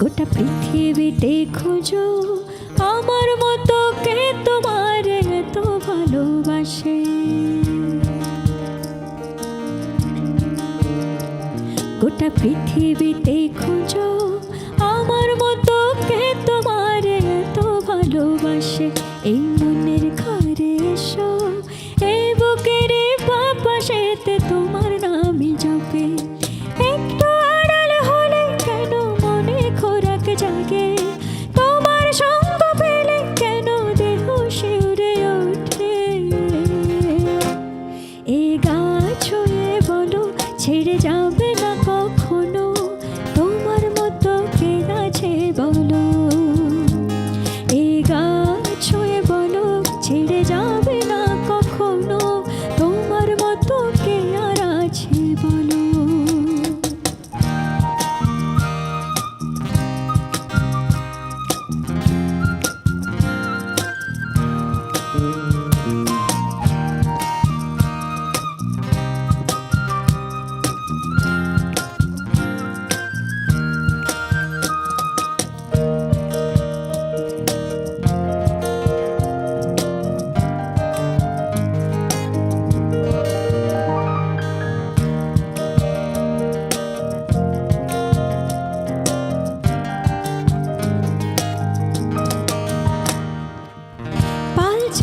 গোটা পৃথিবীতে খুঁজো। আমার মতো কে তোমার এত ভালোবাসে? গোটা পৃথিবীতে খুঁজো। আমার মতো কে তোমার এত ভালোবাসে?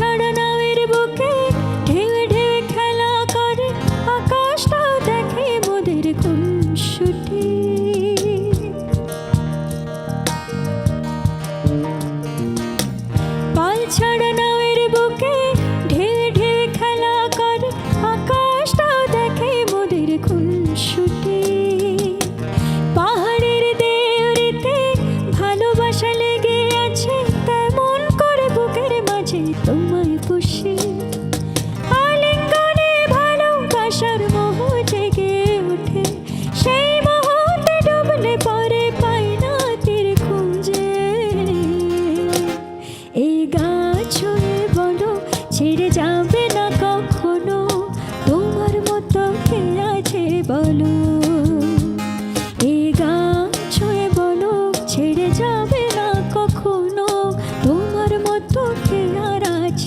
শরণ আমায় বসে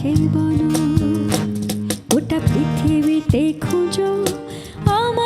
সেবন গোটা পৃথিবীতে খুঁজো। আমার